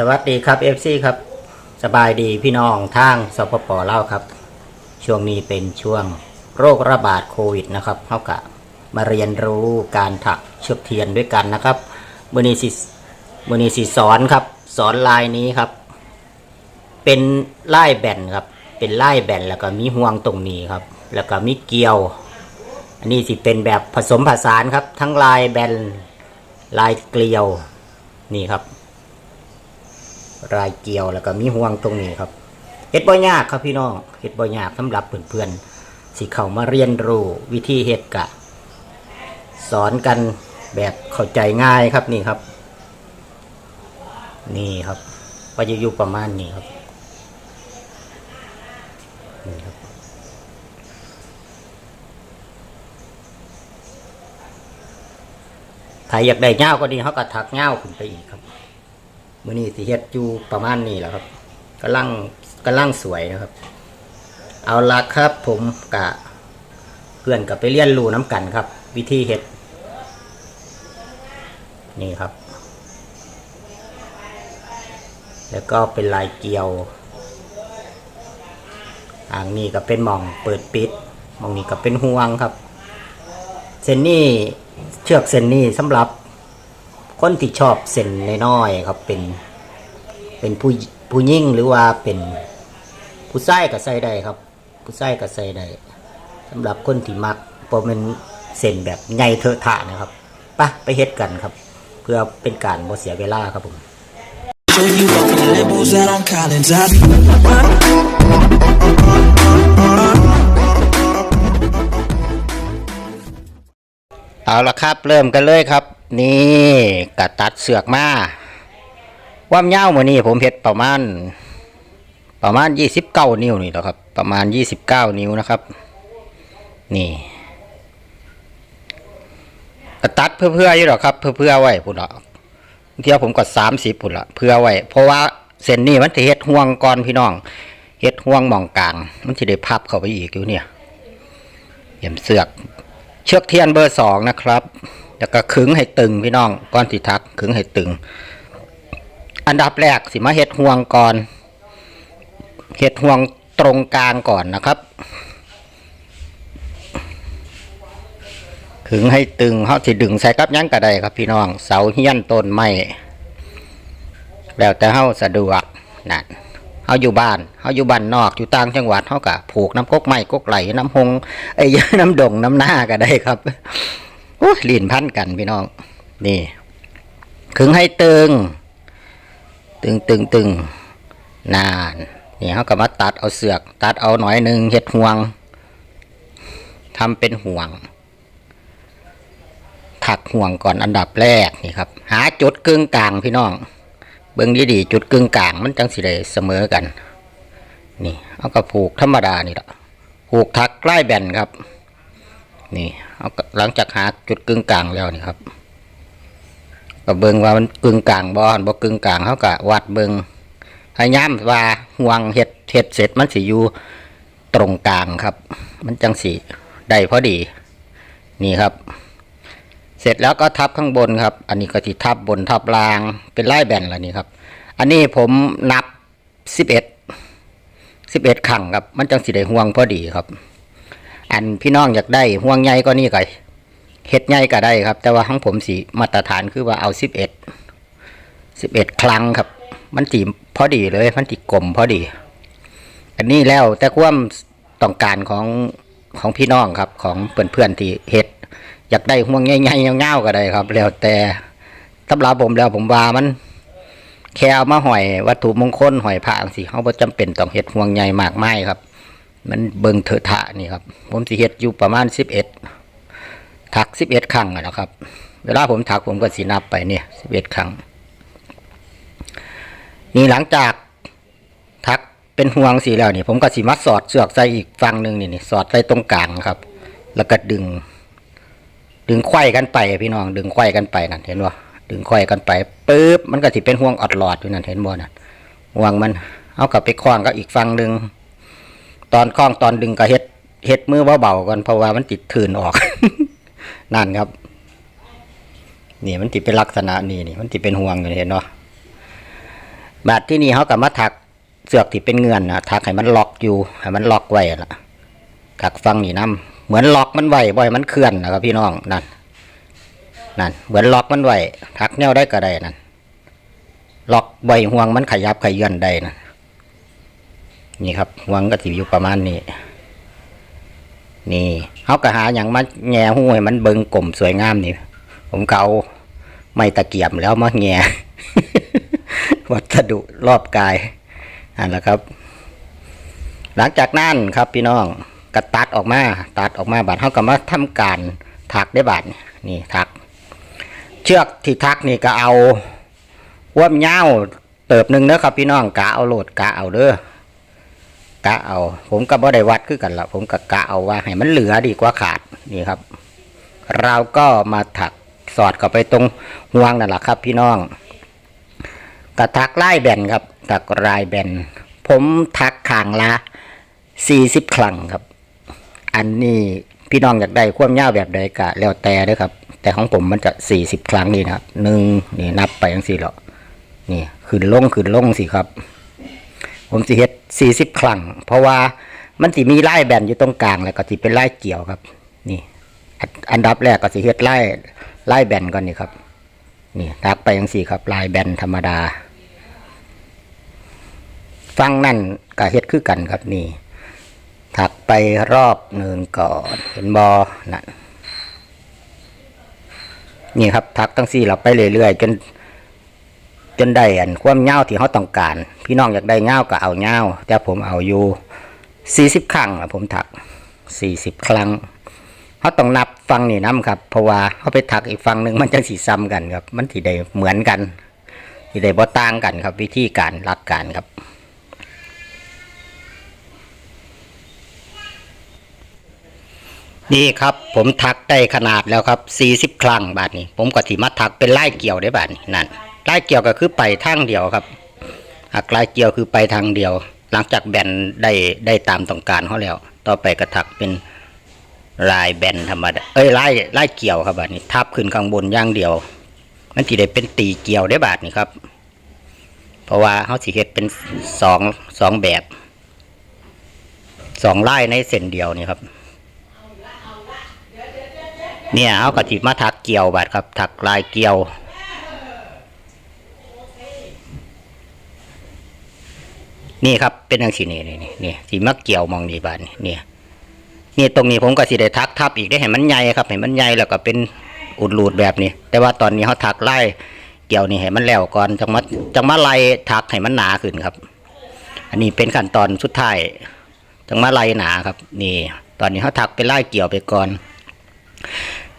สวัสดีครับเอฟซีครับ สบายดีพี่น้องทางสปปเล่าครับ ช่วงนี้เป็นช่วงโรคระบาดโควิดนะครับเขากะมาเรียนรู้การถักเชือกเทียนด้วยกันนะครับมือนีสิมือนีสิสอนครับ สอนลายนี้ครับ เป็นลายแบนครับ เป็นลายแบนแล้วก็มีห่วงตรงนี้ครับ แล้วก็มีเกลียว อันนี้สิเป็นแบบผสมผสานครับ ทั้งลายแบนลายเกลียวนี่ครับ รายเกลียวแล้วก็มีห่วงตรงนี้ครับเฮ็ดบ่ยากครับพี่น้องเฮ็ดบ่ยากสำหรับเพื่อนๆสิเข้ามาเรียนรู้วิธีเฮ็ดกะ สอนกันแบบเข้าใจง่ายครับนี่ครับ นี่ครับว่าจะอยู่ประมาณนี้ครับนี่ครับถ้าอยากได้เงาก็ดีเขาก็ถักเงาขึ้นไปอีกครับ มื่อนี้สิเฮ็ดอยู่ประมาณนี้แหละครับกำลังกำลังสวยนะครับ เอาละครับ ผมกะเพื่อนกับไปเรียนรู้น้ำกันครับ วิธีเฮ็ด นี่ครับ แล้วก็เป็นลายเกลียวอ่างนี้ก็เป็นหมองเปิดปิดหมองนี้ก็เป็นห่วงครับ เส้นนี้เชือกเส้นนี้สำหรับ คนที่ชอบเส้นน้อยๆครับเป็น เป็นผู้ผู้ยิ่งหรือว่าเป็นผู้ชายก็ใส่ได้ครับ ผู้ชายก็ใส่ได้สำหรับคนที่มักเพราะมันเส้นแบบใหญ่เถอะทะนะครับปะไปเฮ็ดกันครับ เพื่อเป็นการบ่เสียเวลาครับผม เอาละครับ เริ่มกันเลยครับ นี่กระตัดเสือกมาความเยามือนี้ผมเฮ็ดประมาณ ประมาณยี่สิบเก้านิ้วนี่แหละครับ ประมาณยี่สิบเก้านิ้วนะครับ นี่กระตัดเพื่อเพื่ออยู่หรอกครับ เพื่อเพื่อไว้พุ่นละเที่ยวผมก็สามสิบพุ่นละเพื่อไว้เพราะว่าเส้นนี้มันจะเฮ็ดห่วงก่อนพี่น้องเฮ็ดห่วงมองกลาง มันจะได้พับเข้าไปอีกอยู่เนี่ยเห็มเสือก เชือกเทียนเบอร์สองนะครับ แล้วก็ขึงให้ตึงพี่น้องก้อนสิทักขึงให้ตึง อันดับแรกสิมาเห็ดห่วงก่อนเห็ดห่วงตรงกลางก่อนนะครับขึงให้ตึงเขาสิดึงใส่กับยั้งกระไดครับพี่น้อง เสาเฮี้ยนต้นไม้แล้วแต่เขาสะดวกนั่นเขาอยู่บ้านเขาอยู่บ้านนอกอยู่ต่างจังหวัดเขากะผูกน้ำกกไม้กกไหลน้ำหงไอ้ยน้ำดงน้ำหน้าก็ได้ครับ โอ้ยลีนพันกันพี่น้อง นี่ขึงให้ตึง ตึงตึงตึงนานนี่เขาก็มาตัดเอาเสือก ตัดเอาหน่อยหนึ่งเห็ดห่วงทำเป็นห่วง ถักห่วงก่อนอันดับแรกนี่ครับ หาจุดกึ่งกลางพี่น้อง เบิ้องดีๆจุดกึ่งกลางมันจังสิได้เสมอกัน นี่เอาก็ผูกธรรมดานี่แหละผูกทักใกล้แบนครับ นี่เอาหลังจากหาจุดกึ่งกลางแล้วนี่ครับก็เบิ่งว่ามันกึ่งกลางบ่อนบ่กึ่งกลางเขาก็วัดเบิ่งพยายามว่าห่วงเห็ดเห็ดเสร็จมันสิอยู่ตรงกลางครับ มันจังสิได้พอดี นี่ครับ เสร็จแล้วก็ทับข้างบนครับ อันนี้ก็ที่ทับบนทับล่างเป็นไล่แบนแล้วนี่ครับ อันนี้ผมนับสิบเอ็ดสิบเอ็ดขังครับ มันจังสิได้ห่วงพอดีครับ อันพี่น้องอยากได้ห่วงใหญ่ก็นี่ก็เฮ็ดใหญ่ก็ได้ครับ แต่ว่าของผมสีมาตรฐานคือว่าเอาสิบเอ็ดสิบเอ็ดครั้งครับ มันสีพอดีเลย มันสีกลมพอดี อันนี้แล้วแต่ความต้องการของของพี่น้องครับ ของเพื่อนๆที่เฮ็ดอยากได้ห่วงใหญ่ๆเงาๆก็ได้ครับ แล้วแต่สำหรับผมแล้วผมว่ามันแค่เอามาหอยวัตถุมงคลหอยผ้าสิเขาบ่จำเป็นต้องเฮ็ดห่วงใหญ่มากมายครับ มันเบิงเถอะทะนี่ครับ ผมสิเฮ็ดอยู่ประมาณสิบเอ็ดถักสิบเอ็ดครั้งนะครับ เวลาผมถักผมก็สีนับไปเนี่ยสิบเอ็ดครั้ง นี่หลังจากถักเป็นห่วงสีแล้วนี่ ผมก็สีมัดสอดเสือกใส่อีกฝั่งหนึ่งนี่นี่สอดใส่ตรงกลางครับ แล้วก็ดึง ดึงไขว้กันไปพี่น้อง ดึงไขว้กันไปนั่นเห็นบ่ดึงไขว้กันไปปุ๊บมันก็สิเป็นห่วงอดหลอดอยู่นั่นเห็นบ่นั่นห่วงมันเอากลับไปคล้องกับอีกฝั่งหนึ่ง ตอนคล้องตอนดึงก็เฮ็ดเฮ็ดมือเบาๆก่อนเพราะว่ามันติดถืนออก นั่นครับนี่มันติดเป็นลักษณะนี้นี่มันติดเป็นห่วงอยู่เห็นเนาะบาดที่นี่เขาก็มาถักเสือกที่เป็นเงื่อนนะถักให้มันล็อกอยู่ให้มันล็อกไว้ล่ะถักฟังนี่น้ำเหมือนล็อกมันไว้บ่อยมันเคลื่อนนะครับพี่น้องนั่นนั่นเหมือนล็อกมันไว้ถักแนวได้ก็ได้นั่นล็อกไว้ห่วงมันขยับขยื่นได้นะ นี่ครับห่วงก็สิอยู่ประมาณนี้ นี่เขาก็หาอย่างมาแง่หูให้มันเบิงกลมสวยงามนี่ ผมเกาไม้ตะเกียบแล้วมาแง่วัสดุรอบกายอันละครับ หลังจากนั้นครับพี่น้องก็ตัดออกมา ตัดออกมาบาดเขาก็มาทำการถักได้บาดนี่ถัก เชือกที่ทักนี่ก็เอาว่ามเงาเติบหนึ่งเด้อครับพี่น้องกะเอาโหลดกะเอาเด้อ กะเอา ผมก็บ่ได้วัดคือกันละผมก็กะเอาว่าให้มันเหลือดีกว่าขาดนี่ครับ เราก็มาถักสอดเข้าไปตรงห่วงนั่นแหละครับ พี่น้องกระทักไล่แบนครับ ถักลายแบนผมทักข่างละสี่สิบครั้งครับ อันนี้พี่น้องอยากได้ความยาวแบบใดก็แล้วแต่เด้อครับ แต่ของผมมันจะสี่สิบครั้งนี่นะครับหนึ่งนี่นับไปยังสี่หรอนี่ขึ้นลงขึ้นลงสิครับ ผมสิเฮ็ดสี่สิบครั้งเพราะว่ามันสิมีไล่แบนอยู่ตรงกลางแล้วก็สิเป็นไล่เกี่ยวครับ นี่ อันดับแรกก็สิเฮ็ดไล่ไล่แบนก่อนนี่ครับ นี่ทักไปยังสี่ครับลายแบนธรรมดาฟังนั่นก็เฮ็ดคือกันครับนี่ ถักไปรอบหนึ่งก่อนเห็นบอนั่นนี่ครับ ถักตั้งสี่เราไปเรื่อยๆจน จนได้อันความเงาที่เขาต้องการ พี่น้องอยากได้เงาก็เอาเงาแต่ผมเอาอยู่สี่สิบครั้งอะผมถักสี่สิบครั้งเขาต้องนับฟังนี่น้ำครับ เพราะว่าเขาไปถักอีกฟังหนึ่งมันจะสีซ้ำกันครับ มันที่ได้เหมือนกันที่ได้บ่ต่างกันครับ วิธีการรักการครับนี่ครับผมทักได้ขนาดแล้วครับสี่สิบครั้งบาทนี้ ผมก็ถีมาทักเป็นไล่เกี่ยวได้บาทนี้นั่น ไล่เกี่ยวก็คือไปทางเดียวครับหากไล่เกี่ยวคือไปทางเดียว หลังจากแบนได้ได้ตามต้องการเขาแล้ว ต่อไปก็ทักเป็นลายแบนธรรมดาเอ้ยล่ไล่เกี่ยวครับบาทนี้ทับขึ้นข้างบนย่างเดียว มันทีได้เป็นตีเกี่ยวได้บาทนี้ครับ เพราะว่าเขาสิเฮ็ดเป็นสองสองแบบสองไล่ในเส้นเดียวนี่ครับ เนี่ยเขาก็จิมาถักเกี่ยวบาดครับถักลายเกี่ยว นี่ครับเป็นอย่างสีนี่นี่นี่นี่สีมาเกี่ยวมองนี่บานเนี่ยนี่ตรงนี้ผมก็สิได้ทักทับอีกได้เห็นมันใหญ่ครับเห็นมันใหญ่แล้วก็เป็นอุดรูดแบบนี้ แต่ว่าตอนนี้เขาถักไล่เกี่ยวนี่ให้มันแล้วก่อนจังมาจังมาไล่ถักให้มันหนาขึ้นครับ อันนี้เป็นขั้นตอนสุดท้ายจังมาไล่หนาครับ นี่ ตอนนี้เขาถักเป็นไล่เกี่ยวไปก่อน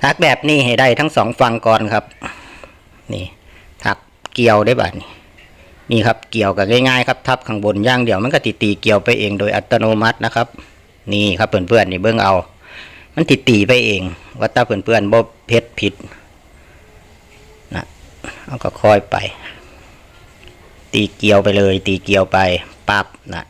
ถักแบบนี้ให้ได้ทั้งสองฝั่งก่อนครับ นี่ถักเกี่ยวได้บ่านี่ นี่ครับเกี่ยวกันง่ายๆครับทับข้างบนย่างเดียวมันก็ตีตีเกี่ยวไปเองโดยอัตโนมัตินะครับ นี่ครับเพื่อนๆนี่เบื้องเอา มันตีตีไปเองว่าถ้าเพื่อนๆบ่เพชรผิดนะเอาก็ค่อยไป ตีเกี่ยวไปเลย ตีเกี่ยวไปปั๊บนะ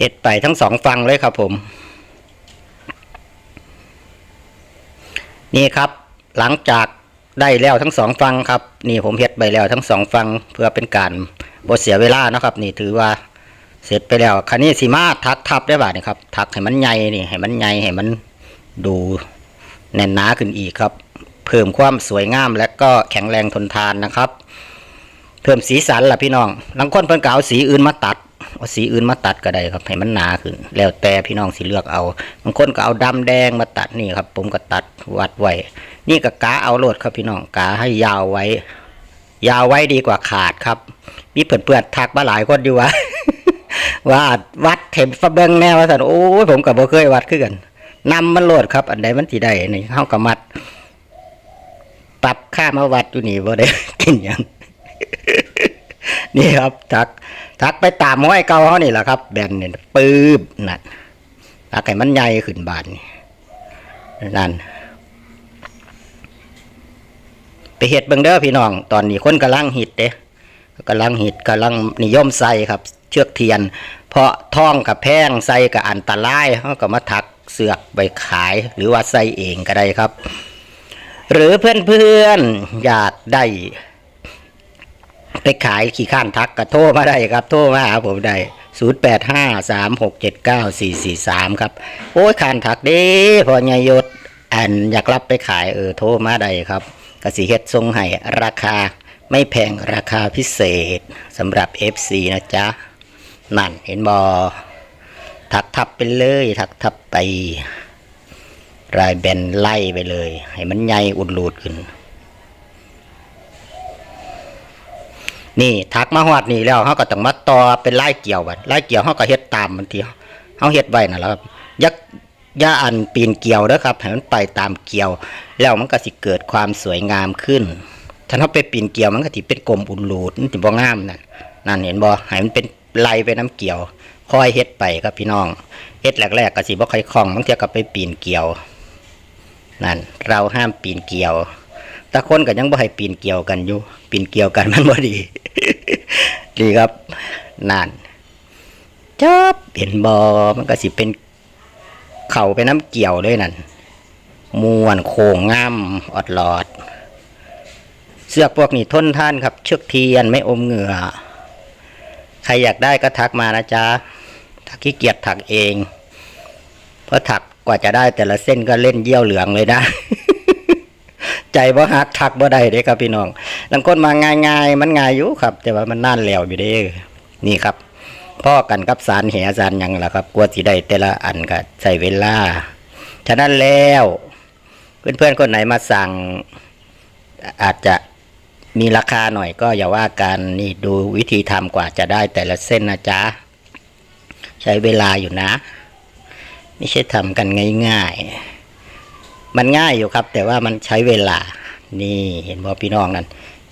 เอ็ดไปทั้งสองฝั่งเลยครับผม นี่ครับ หลังจากได้แล้วทั้งสองฝั่งครับ นี่ผมเฮ็ดไปแล้วทั้งสองฝั่งเพื่อเป็นการบ่เสียเวลานะครับ นี่ถือว่าเสร็จไปแล้วคันนี้สีมาทักทับได้บ่านี่ครับ ทักให้มันใหญ่นี่ให้มันใหญ่ให้มันดูแน่นหนาขึ้นอีกครับ เพิ่มความสวยงามและก็แข็งแรงทนทานนะครับ เพิ่มสีสันล่ะพี่น้องบางคนเพิ่นก็เอาสีอื่นมาตัด เอาสีอื่นมาตัดก็ได้ครับให้มันหนาขึ้น แล้วแต่พี่น้องสิเลือกเอาบางคนก็เอาดำแดงมาตัดนี่ครับ ผมก็ตัดวัดไว้นี่ก็กาเอาโลดครับพี่น้องกาให้ยาวไว้ ยาวไว้ดีกว่าขาดครับ มีเพื่อนๆทักมาหลายคนอยู่ว่าว่าวัดเข็มฟะเบิงแน่ว่าสันโอ้ยผมกับบ่เคยวัดคือกันนำมันโลดครับ อันใดมันสิได้นี่เฮาก็มัด ปรับค่ามาวัดอยู่นี่บ่ได้กินยัง นี่ครับทัก ทักไปตามห้อยเก่าเขานี่แหละครับ แบนเนี่ยปื๊บนั่นทักให้มันใหญ่ขึ้นบานนั่นไปเห็ดเบิงเด้อพี่น้อง ตอนนี้คนกำลังฮิตเด้กำลังฮิตกำลังนิยมใส่ครับ เชือกเทียน เพราะท่องกับแพงใส่กับอันตรายเขาก็มาถักเสือกไปขายหรือว่าใส่เองก็ได้ครับ หรือเพื่อนๆอยากได้ ไปขายขี่ข้านทักก็โทรมาได้ครับ โทรมาหาผมได้0 8 5 3 6 7 9 4 4 3ครับ โอ้ยข้านทักเด้พอไงยศอันอยากรับไปขายเออโทรมาได้ครับกสิเฮ็ดทรงให้ราคาไม่แพงราคาพิเศษสำหรับ FC นะจ๊ะ นั่นเห็นบอทักทับไปเลยทักทับไปรายแบนไล่ไปเลย ให้มันใหญ่อุดรูดขึ้น นี่ทักมาฮอดนี่แล้วเขาก็ต้องมาต่อเป็นไล่เกี่ยวบัดไล่เกี่ยวเขาก็เฮ็ดตามมันทีเขาเฮ็ดไว้นั่นแหละครับยักย่าอันปีนเกี่ยวเด้อครับให้มันไปตามเกี่ยว แล้วมันก็สิเกิดความสวยงามขึ้น ถ้าเขาไปปีนเกี่ยวมันก็สิเป็นกลมอุดรูดมันสิบ่งามนั่นนั่นเห็นบ่ให้มันเป็นไล่ไปน้ำเกี่ยวค่อยเฮ็ดไปครับพี่น้องเฮ็ดแรกๆก็สิบ่ค่อยคล่องบางเทีก็ไปปีนเกี่ยว นั่นเราห้ามปีนเกี่ยว ต่คนก็ยังบ่ให้ปีนเกี่ยวกันอยู่ปีนเกี่ยวกันมันบ่ดี ดีครับนั่นจบเห็นบอมันก็สิเป็นเข่าไปน้ำเกี่ยวเลยนั่นมวนโค้งงามอดหลอด เสื้อพวกนี้ทนท่านครับ เชือกเทียนไม่อมเหงื่อ ใครอยากได้ก็ทักมานะจ๊ะถ้าขี้เกียจถักเอง เพราะถักกว่าจะได้แต่ละเส้นก็เล่นเยี่ยวเหลืองเลยนะ ใจบ่ฮักทักบ่ได้เด้ครับพี่น้องลังคนมาง่ายๆ มันง่ายอยู่ครับ แต่ว่ามันน่านแล้วอยู่เด้นี่ครับพ่อกันกับสารแหสารยังล่ะครับกลัวสิได้แต่ละอันก็ใช้เวลา ฉะนั้นแล้วเพื่อนๆคนไหนมาสั่งอาจจะมีราคาหน่อยก็อย่าว่ากันนี่ดูวิธีทำกว่าจะได้แต่ละเส้นนะจ๊ะ ใช้เวลาอยู่นะ ไม่ใช่ทำกันง่าย ๆ มันง่ายอยู่ครับ แต่ว่ามันใช้เวลา นี่เห็นบ่พี่น้องนั่น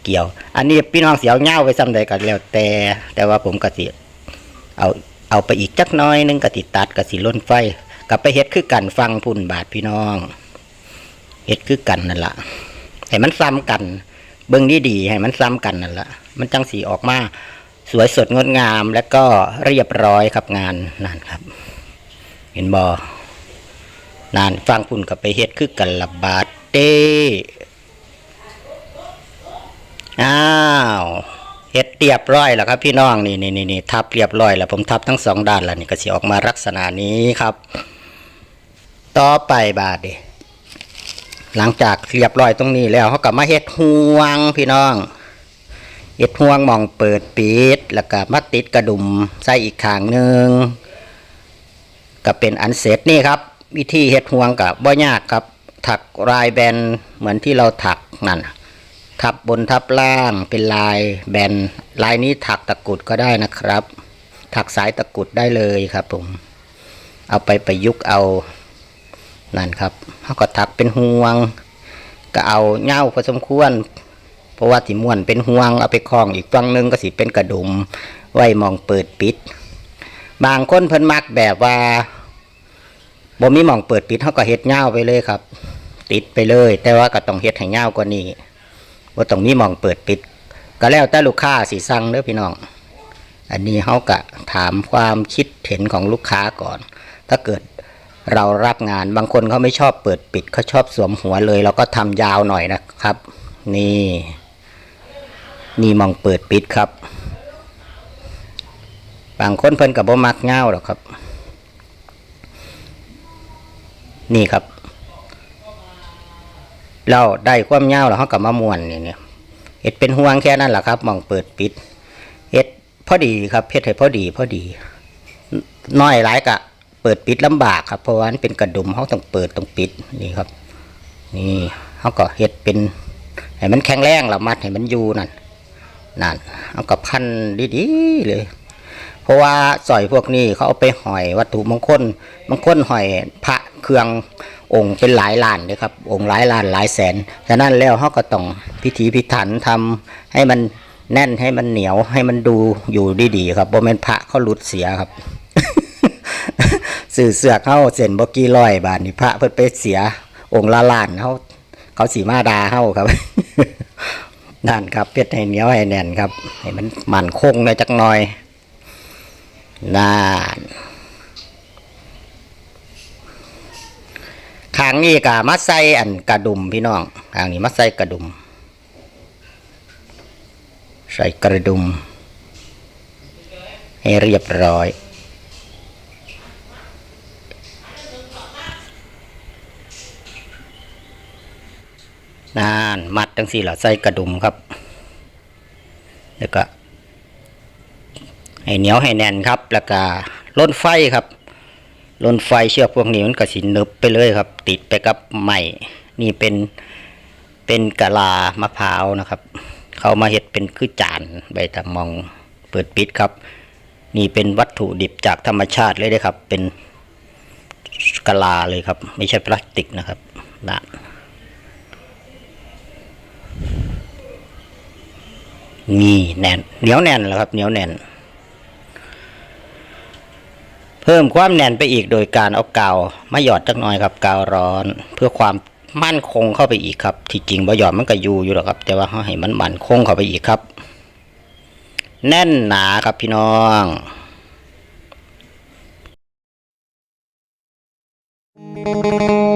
เกี่ยว อันนี้พี่น้องเสียวเง่าไปซ้ำใดก็แล้วแต่ แต่ว่าผมก็สิเอาเอาไปอีกจักน้อยหนึงก็ติตัดก็สิล้นไฟกลับไปเฮ็ดคือกันฟังพุ่นบาทพี่น้องเฮ็ดคือกันนั่นละให้มันซ้ำกัน เบิ่งนี้ดีให้มันซ้ำกันนั่นละมันจังสีออกมาสวยสดงดงาม แล้วก็เรียบร้อยครับงานนั่นครับ เห็นบอ นานฟังพุ่นกับไปเฮ็ดคือกันละบาทเต้อ้าวเฮ็ดเรียบร้อยแล้วครับพี่น้องนี่นี่นี่นี่ทับเรียบร้อยแล้วผมทับทั้งสองด้านแล้วนี่ก็สิออกมาลักษณะนี้ครับ ต่อไปบาทดิหลังจากเรียบร้อยตรงนี้แล้วเขาก็มาเฮ็ดห่วงพี่น้องเฮ็ดห่วงมองเปิดปิดแล้วก็มาติดกระดุมใส่อีกข้างหนึ่งก็เป็นอันเสร็จนี่ครับ วิธีเฮ็ดห่วงกับบ่ยากครับ ถักลายแบนเหมือนที่เราถักนั่นทับบนทับล่างเป็นลายแบนลายนี้ถักตะกุดก็ได้นะครับ ถักสายตะกุดได้เลยครับผม เอาไปประยุกต์เอานั่นครับเขาก็ถักเป็นห่วง ก็เอาเง่าพอสมควร เพราะว่าที่ม้วนเป็นห่วงเอาไปคล้องอีกฝั่งหนึงก็สิเป็นกระดุม ไว้มองเปิดปิด บางคนเพิ่นมักแบบว่า บ่มีหม่องเปิดปิดเขาก็เฮ็ดเง่าไปเลยครับ ติดไปเลย แต่ว่าก็ต้องเฮ็ดให้เง่ากว่านี้ว่าต้องมีหม่องเปิดปิด ก็แล้วแต่ลูกค้าสิสั่งเด้อพี่น้อง อันนี้เขาก็ถามความคิดเห็นของลูกค้าก่อน ถ้าเกิดเรารับงานบางคนเขาไม่ชอบเปิดปิดเขาชอบสวมหัวเลย เราก็ทำยาวหน่อยนะครับ นี่ นี่หมองเปิดปิดครับ บางคนเพิ่นกับบ่มักเง่าหรอกครับ นี่ครับ เราได้ความเง่าแล้วเขากับมะม่วนนี่เนี่ยเห็ดเป็นห่วงแค่นั้นแหละครับมองเปิดปิดเห็ดพอดีครับเพ็ดให้พอดี พอดี น้อยหลายกะ เปิดปิดลำบากครับ เพราะว่ามันเป็นกระดุมเขาต้องเปิดต้องปิดนี่ครับ นี่เขาก็เห็ดเป็นให้มันแข็งแรงเรามัดให้มันอยู่นั่นนั่นเอากับพันดีๆเลย เพราะว่าสอยพวกนี้เขาเอาไปหอยวัตถุมงคลมงคลหอยพระเครื่ององค์เป็นหลายล้านเลยครับ องค์หลายล้านหลายแสนฉะนั้นแล้วเขาก็ต้องพิถีพิถันทำให้มันแน่นให้มันเหนียวให้มันดูอยู่ดีๆครับโบเมนพระเขาหลุดเสียครับสื่อเสือกเข้าเส้นบกี้ร้อยบาทนี่พระเพิ่นไปเสีย องค์ละล้านเขาเขาสีมาดาเข้าครับนั่นครับเพชรให้เหนียวให้แน่นครับให้มันมันคงเลยจักหน่อย นานขางนี้กะมาใส่อันกระดุมพี่น้องขางนี้มาใส่กระดุม ใส่กระดุม ให้เรียบร้อยนานมัดจังสี่หละใส่กระดุมครับ แล้วก็ ให้เหนียวให้แน่นครับแล้วก็ล้นไฟครับล้นไฟเชือกพวกนี้มันก็สินึบไปเลยครับ ติดไปกับไม้นี่เป็นเป็นกะลามะพร้าวนะครับ เขามาเห็ดเป็นคือจานใบตะมองเปิดปิดครับ นี่เป็นวัตถุดิบจากธรรมชาติเลยนะครับ เป็นกะลาเลยครับ ไม่ใช่พลาสติกนะครับนะนี่แน่นเหนียวแน่นแล้วครับเหนียวแน่น พิ่มความแน่นไปอีกโดยการเอากาวมาหยอดจักหน่อยครับกาวร้อน เพื่อความมั่นคงเข้าไปอีกครับ ที่จริงบ่หยอดมันก็อยู่อยู่หรอกครับ แต่ว่าเขาให้มันมั่นคงเข้าไปอีกครับ แน่นหนาครับพี่น้อง Thank